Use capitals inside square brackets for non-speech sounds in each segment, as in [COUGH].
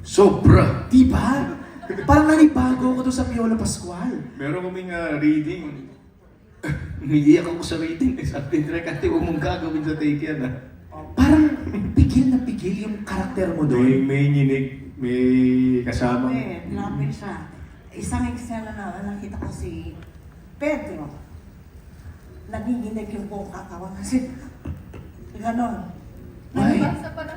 Sobra! Di ba? Parang nanibago ako to sa Piolo Pascual. Meron kaming ah, reading. [LAUGHS] Umiiyak ako sa reading. Eh, [LAUGHS] Sabi ni Direk, ate, huwag mong gagawin sa take yan ah. Parang pigil na pigil yung karakter mo May, doon. may nyinig, may kasama. Eh, lapit siya. Isang eksena na nakita ko si Pedro. Nagiginig yung buong katawan kasi ganon. Why?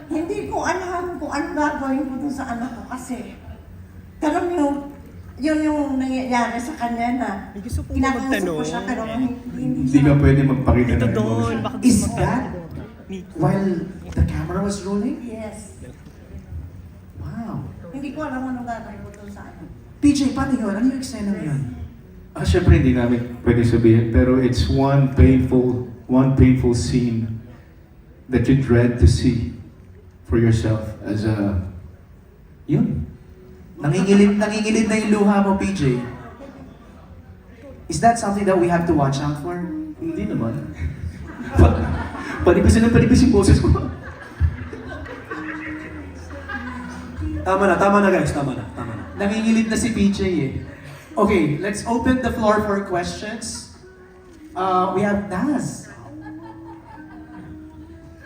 Hindi ko alam kung ano gagawin ko dun sa anak ko kasi ganon yung yun yung nangyayari sa kanya na May gusto kinakausap magtanong. ko siya pero hindi, hindi ka siya. pwede magpakita Dito ng doon, emotion. baka Is gusto that while the camera was rolling? Yes. Wow. Hindi ko alam anong gagawin ko dun sa anak. PJ, paano yun? Ano yung eksena mo yun? Ah, syempre hindi namin pwede sabihin, pero it's one painful, one painful scene that you dread to see for yourself as a, yun. Nangingilid, nangingilid na yung luha mo, PJ. Is that something that we have to watch out for? Hindi naman. [LAUGHS] pa, panibasin ng panibasin yung boses ko. Tama na, tama na guys, tama na, tama na. Nangingilid na si PJ eh. Okay, let's open the floor for questions. Uh, we have Naz.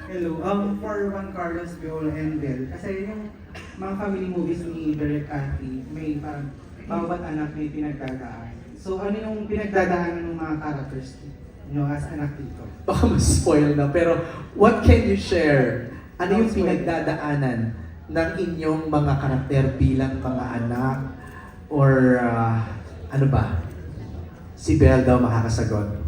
Hello, um, for Juan Carlos, Viola, and Bel, kasi yung mga family movies ni Derek Cathy, may parang bawat anak may pinagdadaan. So ano yung pinagdadaanan ng mga characters nyo as anak dito? Baka mas-spoil na, pero what can you share? Ano yung pinagdadaanan ng inyong mga karakter bilang mga anak? Or uh, ano ba? Si Belle daw makakasagot.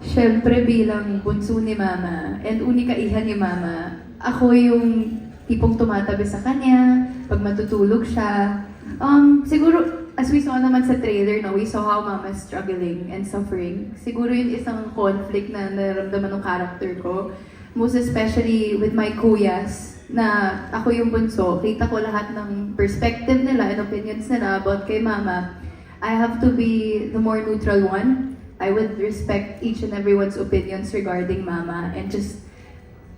Siyempre bilang bunso ni Mama and unika iha ni Mama, ako yung tipong tumatabi sa kanya pag matutulog siya. Um, siguro, as we saw naman sa trailer, no, we saw how Mama's struggling and suffering. Siguro yun isang conflict na naramdaman ng character ko. Most especially with my kuyas, na ako yung bunso, kita ko lahat ng perspective nila and opinions nila about kay Mama. I have to be the more neutral one. I would respect each and everyone's opinions regarding Mama and just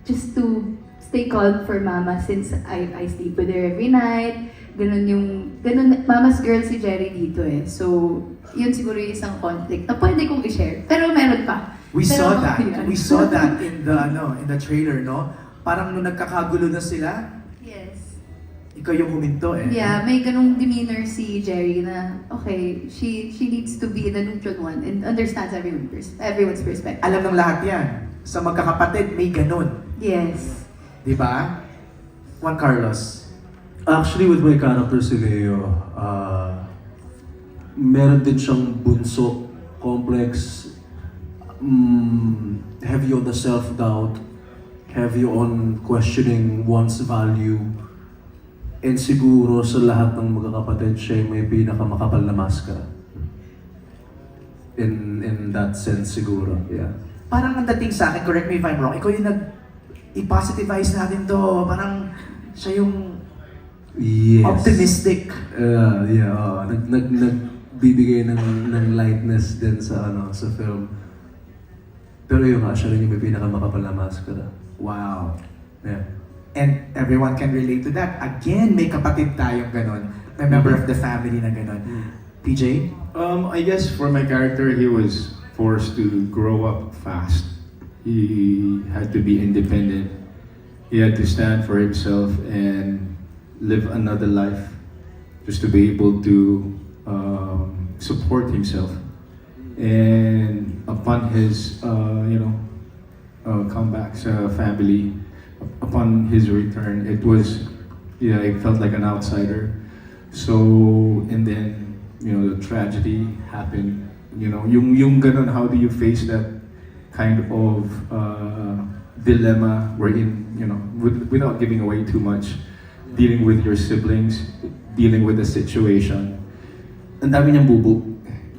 just to stay calm for Mama since I, I sleep with her every night. Ganun yung, ganun, Mama's girl si Jerry dito eh. So, yun siguro yung isang conflict na pwede kong i-share. Pero meron pa. We Pero, saw that. [LAUGHS] yun. We saw that in the ano, in the trailer, no? Parang nung nagkakagulo na sila. Ikaw yung huminto eh. Yeah, may ganung demeanor si Jerry na, okay, she she needs to be the neutral one and understands everyone, pers- everyone's perspective. Alam ng lahat yan. Sa magkakapatid, may ganun. Yes. Di ba? Juan Carlos. Actually, with my character si Leo, uh, meron din siyang bunso, complex, mm, heavy on the self-doubt, heavy on questioning one's value, and siguro sa lahat ng magkakapatid, siya yung may pinakamakapal na maskara. In, in that sense siguro, yeah. Parang ang dating sa akin, correct me if I'm wrong, ikaw yung nag i-positivize natin to. Parang siya yung Yes. optimistic. Uh, yeah, oo. nag, nag, nagbibigay ng, ng lightness din sa, ano, sa film. Pero yung nga, siya rin yung may pinakamakapal na maskara. Wow. Yeah. And everyone can relate to that. Again, may kapatid tayong ganun. May member of the family na ganun. PJ? Um, I guess for my character, he was forced to grow up fast. He had to be independent. He had to stand for himself and live another life just to be able to um, support himself. And upon his, uh, you know, uh, comeback sa family, upon his return, it was, yeah, it felt like an outsider. So, and then, you know, the tragedy happened. You know, yung, yung ganun, how do you face that kind of uh, dilemma wherein, you know, with, without giving away too much, dealing with your siblings, dealing with the situation. Ang dami niyang bubo.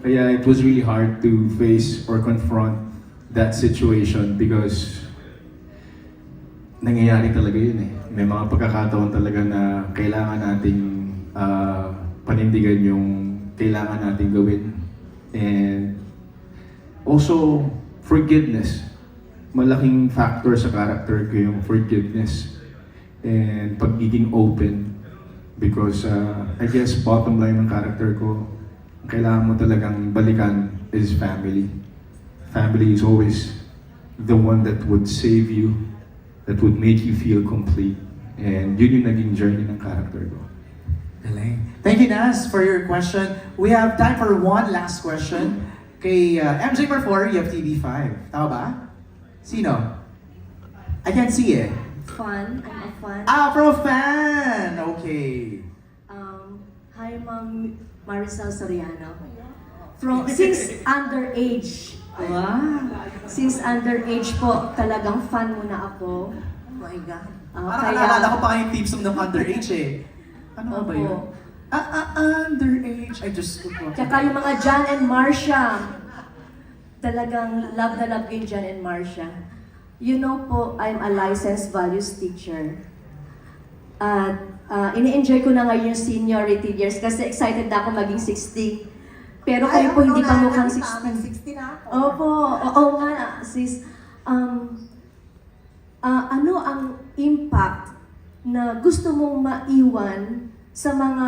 Kaya it was really hard to face or confront that situation because nangyayari talaga yun eh. May mga pagkakataon talaga na kailangan nating ah, panindigan yung kailangan nating gawin. And also, forgiveness. Malaking factor sa character ko yung forgiveness. and pagiging open because uh, I guess bottom line ng character ko, kailangan mo talagang balikan is family. Family is always the one that would save you, that would make you feel complete. And yun yung naging journey ng character ko. Galing. Thank you, Nas, for your question. We have time for one last question. Kay uh, MJ four, you have TV5. Tama ba? Sino? I can't see eh. Fun. I'm a fan. Ah, pro fan! Okay. Um, hi, Ma'am Maricel Soriano. From since [LAUGHS] underage. Wow. Since underage po, talagang fan mo na ako. Oh my God. Ah, Parang naalala ko pa kayong song ng underage eh. Ano ba Opo. yun? Ah, ah, underage. Ay, Diyos ko po. Tsaka yung mga John and Marcia. Talagang love na love ko yung John and Marcia. You know po, I'm a licensed values teacher. At uh, ini-enjoy ko na ngayon yung seniority years kasi excited na ako maging 60. Pero kayo po hindi pa mukhang 60. 60 na ako. Opo, oo nga, sis. Um, ah, ano ang impact na gusto mong maiwan sa mga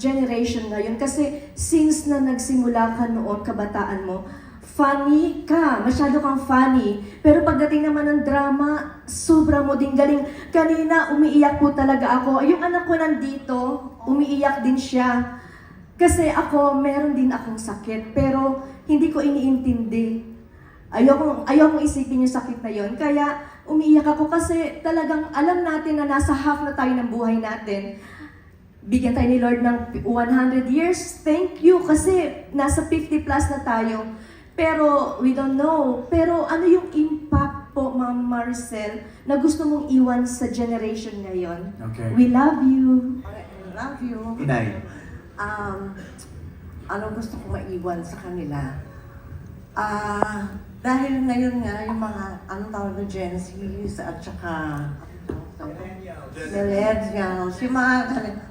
generation ngayon? Kasi since na nagsimula ka noon, kabataan mo, funny ka, masyado kang funny. Pero pagdating naman ng drama, sobra mo ding galing. Kanina, umiiyak po talaga ako. Yung anak ko nandito, umiiyak din siya. Kasi ako, meron din akong sakit, pero hindi ko iniintindi. Ayokong, ayokong isipin yung sakit na yon. Kaya umiiyak ako kasi talagang alam natin na nasa half na tayo ng buhay natin. Bigyan tayo ni Lord ng 100 years. Thank you kasi nasa 50 plus na tayo. Pero we don't know. Pero ano yung impact po, Ma'am Marcel, na gusto mong iwan sa generation ngayon? Okay. We love you. I love you. Inay. Um, ano gusto ko maiwan sa kanila? Ah, dahil ngayon nga yung mga, anong tawag na Gen Z at saka, millennials, yung mga,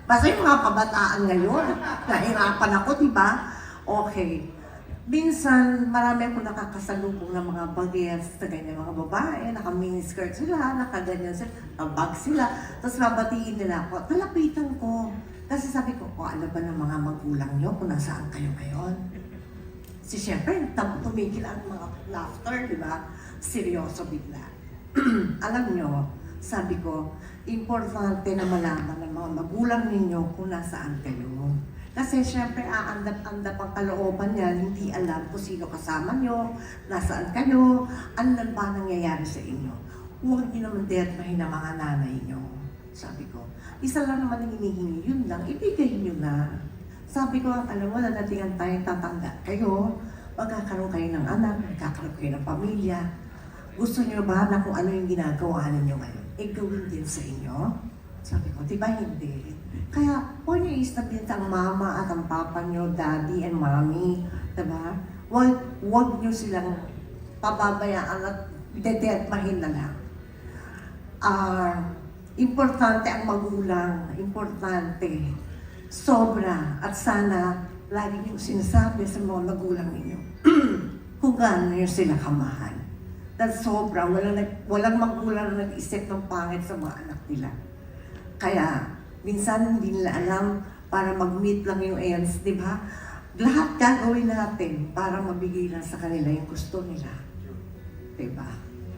basta yung mga kabataan ngayon, nahirapan ako, di ba? Okay. Minsan, marami ako nakakasalubong ng mga bagets na ganyan mga babae, naka-miniskirt sila, nakaganyan sila, bag sila, tapos babatiin nila ako. Talapitan ko. Kasi sabi ko, o alam ba ng mga magulang nyo kung nasaan kayo ngayon? Si syempre, tam- tumigil ang mga laughter, di ba? Seryoso bigla. [CLEARS THROAT] alam nyo, sabi ko, importante na malaman ng mga magulang ninyo kung nasaan kayo. Kasi syempre, aandap-andap ang kalooban niyan, hindi alam kung sino kasama nyo, nasaan kayo, ano ba nangyayari sa inyo. Huwag niyo naman dermahin ang mga nanay nyo. Sabi ko, isa lang naman ang hinihingi, yun lang, ibigay nyo na. Sabi ko, alam mo, nadatingan tayong tatanda kayo, magkakaroon kayo ng anak, magkakaroon kayo ng pamilya. Gusto nyo ba na kung ano yung ginagawa ninyo ngayon, eh gawin din sa inyo? Sabi ko, di ba hindi? Kaya, huwag niyo istablint ang mama at ang papa niyo, daddy and mommy, di ba? Huwag, huwag niyo silang pababayaan at dedetmahin na lang. Ah, importante ang magulang, importante. Sobra. At sana, lagi niyo sinasabi sa mga magulang ninyo, [CLEARS THROAT] kung gaano niyo sila kamahal. Dahil sobra, walang, walang magulang na nag-isip ng pangit sa mga anak nila. Kaya, minsan hindi nila alam para mag-meet lang yung ends, di ba? Lahat gagawin natin para mabigay lang sa kanila yung gusto nila. Di ba?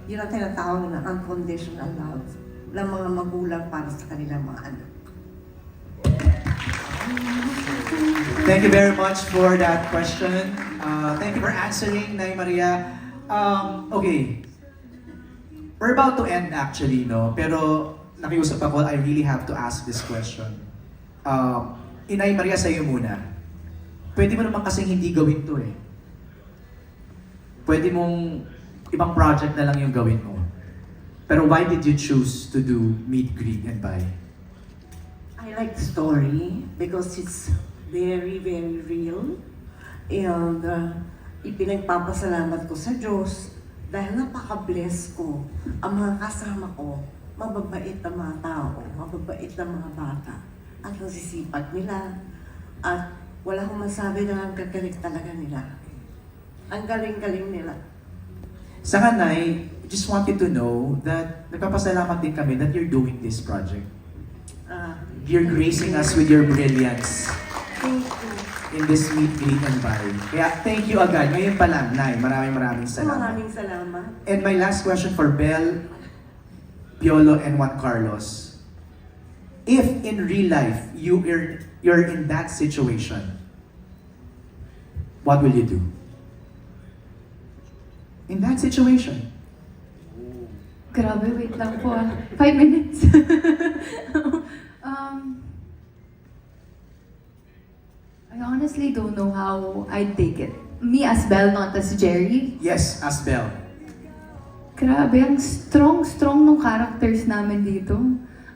Yun ang tinatawag na unconditional love ng mga magulang para sa kanilang mga anak. Thank you very much for that question. Uh, thank you for answering, Nay Maria. Um, okay. We're about to end actually, no? Pero nakiusap ako, I really have to ask this question. Um, Inay Maria, sa'yo muna. Pwede mo naman kasing hindi gawin to eh. Pwede mong ibang project na lang yung gawin mo. Pero why did you choose to do meet, greet, and buy? I like the story because it's very, very real. And uh, ipinagpapasalamat ko sa Diyos dahil napaka-bless ko. Ang mga kasama ko, mababait na mga tao, mababait na mga bata. At nasisipag nila. At wala akong masabi na ang gagaling talaga nila. Ang galing-galing nila. Sa kanay, just wanted to know that nagpapasalamat din kami that you're doing this project. Ah, You're gracing us with your brilliance thank you. in this meet, greet, and buy. Kaya thank you agad. Ngayon pa lang, Nay. Maraming maraming salamat. Maraming salamat. And my last question for Bel, Piolo, and Juan Carlos. If in real life you are you're in that situation, what will you do? In that situation. Grabe, wait lang po ah. Five minutes. [LAUGHS] um, I honestly don't know how I'd take it. Me as Belle, not as Jerry. Yes, as Bel. Grabe, ang strong-strong ng characters namin dito.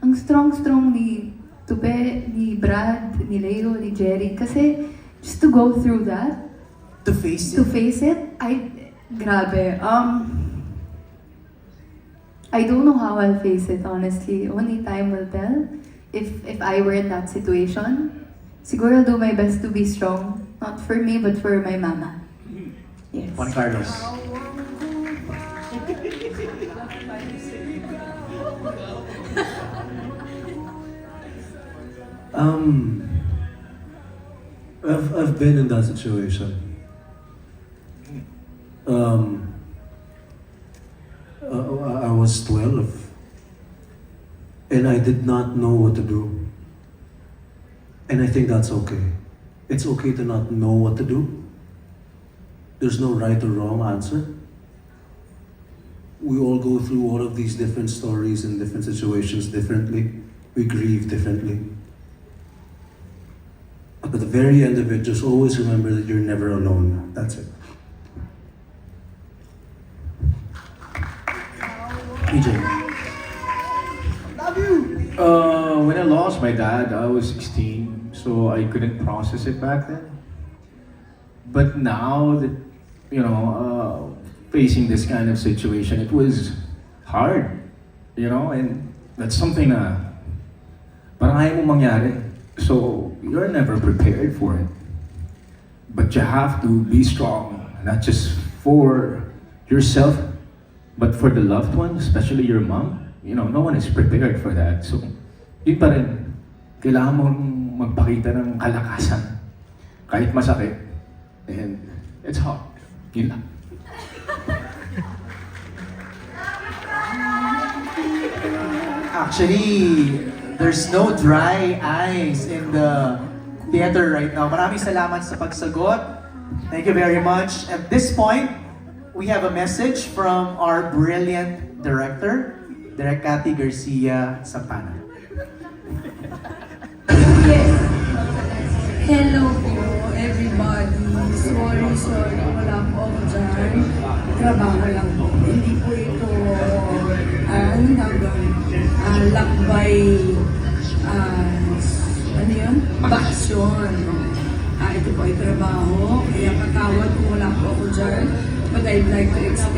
Ang strong-strong ni Tupe, ni Brad, ni Leo, ni Jerry. Kasi just to go through that, To face to it. face it, I, grabe. Um, I don't know how I'll face it, honestly. Only time will tell. If if I were in that situation, siguro I'll do my best to be strong. Not for me, but for my mama. Yes. Juan Carlos. Um, I've, I've been in that situation. Um, 12 and I did not know what to do. And I think that's okay. It's okay to not know what to do. There's no right or wrong answer. We all go through all of these different stories and different situations differently. We grieve differently. But at the very end of it, just always remember that you're never alone. That's it. PJ. Uh, when I lost my dad, I was 16, so I couldn't process it back then. But now that, you know, uh, facing this kind of situation, it was hard, you know, and that's something na parang ayaw mo mangyari. So, you're never prepared for it. But you have to be strong, not just for yourself, but for the loved one, especially your mom. You know, no one is prepared for that. So, yun pa rin, kailangan mong magpakita ng kalakasan. Kahit masakit. And it's hard. Yun lang. Actually, there's no dry eyes in the theater right now. Maraming salamat sa pagsagot. Thank you very much. At this point, we have a message from our brilliant director, Direk Cathy Garcia Sapana. Yes. Hello po, everybody. Sorry, sorry. Wala po ako dyan. Trabaho lang po. Hindi po ito, ah, ano tawag Ah, lakbay, ah, ano yun? Bakasyon. Ah, ito po ay trabaho. Kaya patawad kung wala po ako dyan. But I'd like to extend